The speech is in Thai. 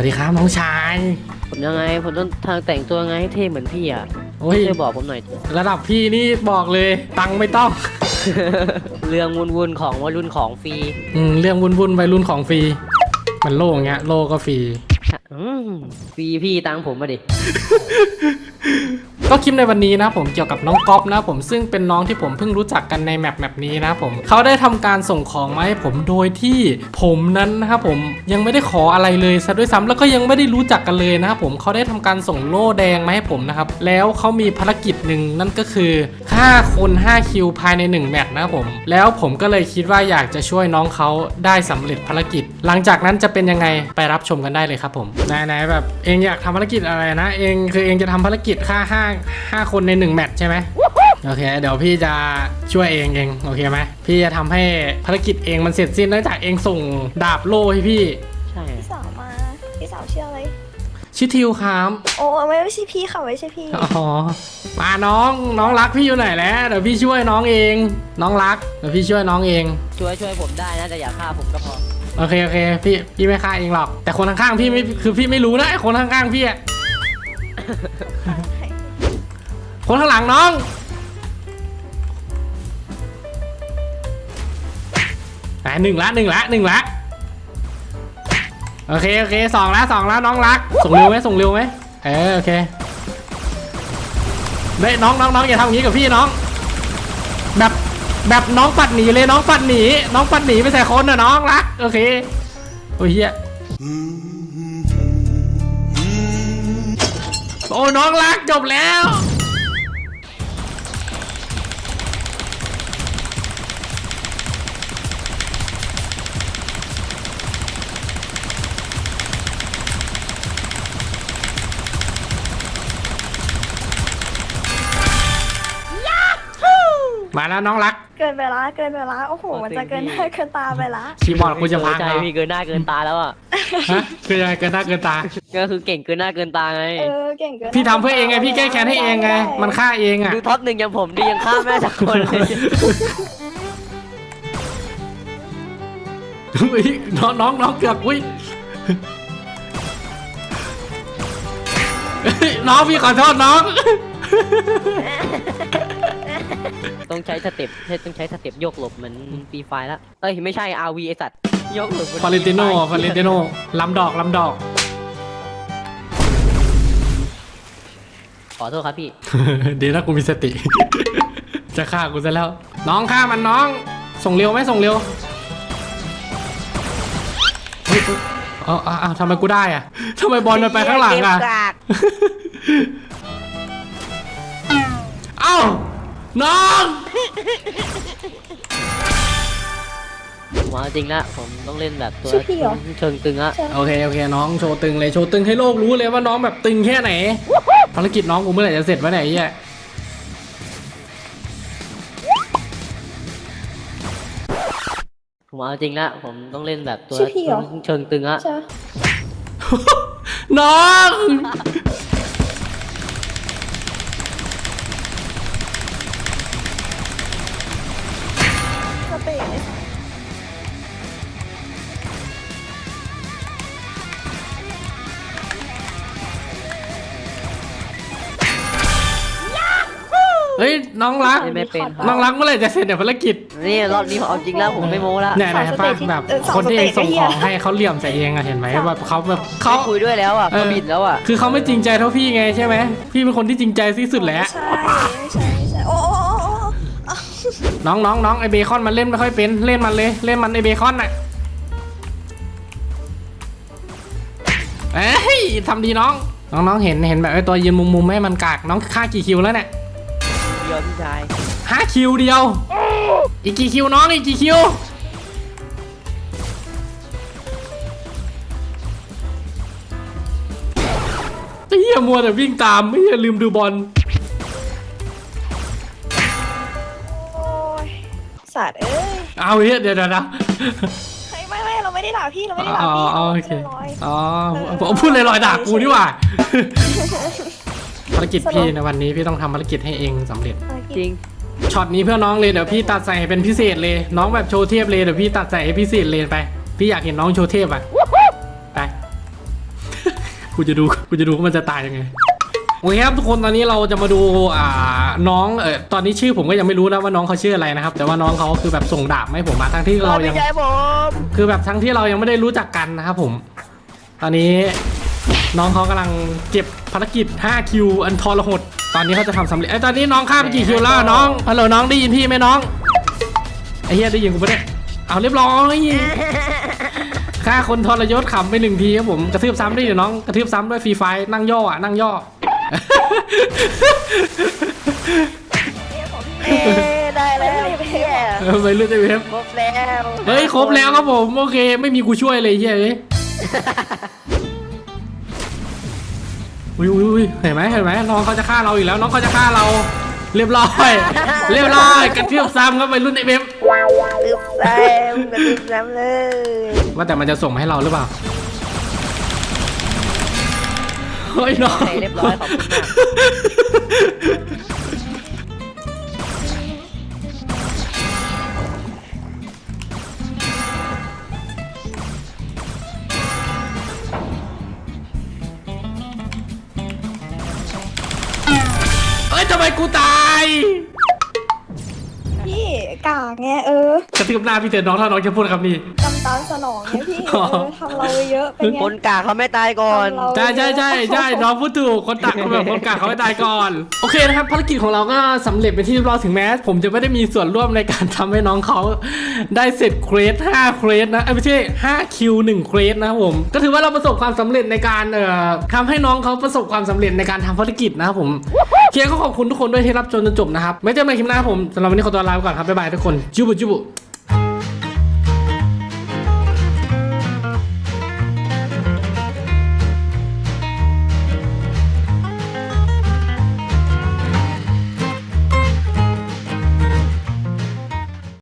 วัสดีครับน้องชายผมยังไงผมต้องทางแต่งตัวไงให้เท่เหมือนพี่อะโอ้ยช่วยบอกผมหน่อยระดับพี่นี่บอกเลยตังค์ไม่ต้อง เรื่องวุ่นๆของวัยรุ่นของฟรีอืมเรื่องวุ่นวุ่นๆวัยรุ่นของฟรี มันโล่งเงี้ยโล่ก็ฟรี อืมฟรีพี่ตังค์ผมมาดิ ก็คลิปในวันนี้นะผมเกี่ยวกับน้องก๊อฟนะผมซึ่งเป็นน้องที่ผมเพิ่งรู้จักกันในแมปแมปนี้นะผมเขาได้ทำการส่งของมาให้ผมโดยที่ผมนั้นนะครับผมยังไม่ได้ขออะไรเลยซะด้วยซ้ำแล้วก็ยังไม่ได้รู้จักกันเลยนะครับผมเขาได้ทำการส่งโล่แดงมาให้ผมนะครับแล้วเขามีภารกิจหนึ่งนั่นก็คือฆ่าคน5คิวภายใน 1 แมตช์นะครับผมแล้วผมก็เลยคิดว่าอยากจะช่วยน้องเขาได้สำเร็จภารกิจ หลังจากนั้นจะเป็นยังไงไปรับชมกันได้เลยครับผมไหนๆแบบเองอยากทำภารกิจอะไรนะ เองคือเองจะทำภารกิจฆ่าห้าห้าคนในหนึ่งแมตช์ใช่ไหมโอเค เดี๋ยวพี่จะช่วยเองเองโอเคไหมพี่จะทำให้ภารกิจเองมันเสร็จสิ้นเนื่องจากเองส่งดาบโล่ให้พี่ ใช่พี่สาวมาพี่สาวชื่ออะไรชิทิวครับโอ้ไม่ไม่ใช่พี่ค่ะไม่ใช่พี่อ๋อมาน้องน้องรักพี่อยู่ไหนแล้วเดี๋ยวพี่ช่วยน้องเอง น้องรักเดี๋ยวพี่ช่วยน้องเอง ช่วยช่วยผมได้นะแต่อย่าฆ่าผมก็พอโอเคโอเคพี่พี่ไม่ฆ่าเองหรอก แต่คนข้างๆพี่ไม่คือพี่ไม่รู้นะไอ้คนข้างๆพี่อะ คนข้างหลังน้อง อะหนึ่งละหนึ่งละหนึ่งละโอเคโอเคสองละสองละน้องรัก ส่งเร็วไหมส่งเร็วไหมเออโอเคเฮ้น้องน้องน้องอย่าทำอย่างนี้กับพี่น้อง แบบแบบน้องปัดหนีเลยน้องปัดหนี น้องปัดหนีไปใส่คนนะน้องรักโอเคโอ้ยเฮียโอ้น้องรักจบแล้ว มาแล้วน้องรัก เกินเวลาเกินเวลาโอ้โห มันจะเกินหน้าเกินตาไปละคีย์บอร์ดกูจะพังใจแล้วพี่เกินหน้าเกินตาแล้วอะฮะคือยังไงเกินหน้าเกินตา ก็คือเก่งเกินหน้าเกินตาไงเออเก่งเกินพี่ทำเพื่อเองไงพี่แก้แค้นให้เองไง มันฆ่าเองอะดูท็อปหนึ่งอย่างผมดิยังฆ่าแม่จากคนเลยอุ๊ยน้องน้องน้องเกือบอุ้ยเฮ้ยน้องพี่ขอโทษน้อง ต้องใช้สเต็ปต้องใช้สเต็ปโยกหลบเหมือนฟรีไฟแล้วเอ้ยไม่ใช่ RV ไอสัตว์โยกหลบฟาเรนติโนฟาเรนติโนลำดอกลำดอก ขอโทษครับพี่เดี๋ยวถ้ากูมีสติ จะฆ่ากูซะแล้ว น้องฆ่ามันน้อง ส่งเร็วไหมส่งเร็วเฮ้ยเอาเอาเอาทำไมกูได้อะทำไมบอลมันไปข้างหลังอะ เก็บกากเอ้า น้องผมเอาจริงละผมต้องเล่นแบบตัวชื่อพี่เหรอ เชิงตึงอะโอเค โอเค น้องโชว์ตึงเลยโชว์ตึงให้โลกรู้เลยว่าน้องแบบตึงแค่ไหนภารกิจน้องกูเมื่อไหร่จะเสร็จวะเนี่ยไอ้เหี้ยผมเอาจริงละผมต้องเล่นแบบตัวชื่อพี่เหรอ เชิงตึงอะใช่น้อง เฮ้ยน้องรัก ไม่เป็นน้องรักเมื่อไหร่จะเสร็จเนี่ยภารกิจนี่รอบนี้ผมเอาจริงแล้วผมไม่โม้ละเนี่ยเนี่ยป้าแบบคนที่เองส่งของให้เขาเหลี่ยมใส่เองอะเห็นไหมแบบเขาแบบเขา ไม่คุยด้วยแล้วอะเออ เขาบิดแล้วอะคือเขาไม่จริงใจเท่าพี่ไงใช่ไหมพี่เป็นคนที่จริงใจที่สุดแล้ว ใช่ไม่ใช่ไม่ใช่โอ้โอ้โอ้โอ้โอ้น้องน้องน้องไอเบคอนมันเล่นไม่ค่อยเป็นเล่นมันเลยเล่นมันไอเบคอนน่ะเอ้ยทำดีน้อง น้องน้องเห็นเห็นแบบไอตัวยืนมุมมุมๆให้มันกากน้องฆ่ากี่คิวแล้วเนี่ยเดียวพี่ชายห้าคิวเดียว อีกกี่คิวน้องอีกกี่คิว ไอ้เหี้ยมัวแต่วิ่งตามไม่เหี้ยลืมดูบอล โอ้ยสัตว์เอ้ยเอาเหี้ยเดี๋ยวเดี๋ยวเดี๋ยวเฮ้ยไม่ไม่เราไม่ได้ด่าพี่เราไม่ได้ด่าอ๋อพี่อ๋อเราโอไม่เคได้ร้อยอ๋อผมพูดลอยๆด่ากูนี่หว่า ภารกิจพี่ในวันนี้พี่ต้องทำภารกิจให้เองสำเร็จ จริง ช็อตนี้เพื่อน้องเลยเดี๋ยวพี่ตัดใส่ให้เป็นพิเศษเลย น้องแบบโชว์เทพเลยเดี๋ยวพี่ตัดใส่ให้พิเศษเลยไป พี่อยากเห็นน้องโชว์เทพอะ ไป กูจะดูกูจะดูว่ามันจะตายยังไงโอเคครับทุกคนตอนนี้เราจะมาดูอ่าน้องเออตอนนี้ชื่อผมก็ยังไม่รู้นะว่าน้องเขาชื่ออะไรนะครับ แต่ว่าน้องเขาคือแบบส่งดาบมาให้ผมมาทั้งที่เรายังไม่ใช่ผมคือแบบทั้งที่เรายังไม่ได้รู้จักกันนะครับผม ตอนนี้ น้องเขากำลังเก็บภารกิจ 5 คิว อันทรหด ตอนนี้เขาจะทำสำเร็จไอ้ยตอนนี้น้องฆ่าไปกี่คิวแล้วอะน้อง ฮัลโหลน้องได้ยินพี่ไหมน้อง ไอ้เหี้ยได้ยินกูปะเนี่ยเอาเรียบร้อยฆ่าคนทรยศขำไปหนึ่งทีครับผม กระทืบซ้ำด้วยเดี๋ยวน้อง กระทืบซ้ำด้วยฟรีไฟร์นั่งย่ออะนั่งย่อเอ๊ะได้แล้วเฮียเออไปเรื่อยๆเว็บครบแล้ว เฮ้ย ครบแล้วครับผม โอเค ไม่มีกูช่วยเลยเฮ้ยเอ้ยอุ้ยอุ้ยอุ้ยเห็นไหมเห็นไหมน้องเขาจะฆ่าเราอีกแล้วน้องเขาจะฆ่าเรา เรียบร้อย เรียบร้อยกระเทียบซ้ำครับไปรุ่นไอเว็บลืมแล้วลืมแล้วเลยว่าแต่มันจะส่งมาให้เราหรือเปล่าเฮ้ยน้องโอเคเรียบร้อยขอบคุณมาก ทำไมกูตายพี่กากไงเออ กระทืบหน้าพี่เถอะน้องถ้าน้องจะพูดคำนี้กำ ตามสนองไงพี่เออทำเราไว้เยอะเป็นไงคนกากเขาไม่ตายก่อน ทำเราใช่ใช่ใช่ใช่น้องพูดถูกคนตักคนแบบคนกากเขาไม่ตายก่อน โอเคนะครับภารกิจของเราก็สำเร็จเป็นที่เรียบร้อยถึงแม้ ผมจะไม่ได้มีส่วนร่วมในการทำให้น้องเขาได้เสร็จเควส5เควสนะเอ้ยไม่ใช่5คิว1เควสนะครับผมก็ถือว่าเราประสบความสำเร็จในการเอ่อทำให้น้องเขาประสบความสำเร็จในการทำภารกิจนะครับผมโอเคก็ขอบคุณทุกคนด้วยที่รับชมจนจบนะครับไม่เจอกันใหม่คลิปหน้าครับผมสำหรับวันนี้ขอตัวลาไปก่อนครับบ๊ายบายทุกคนจุบุจุบุ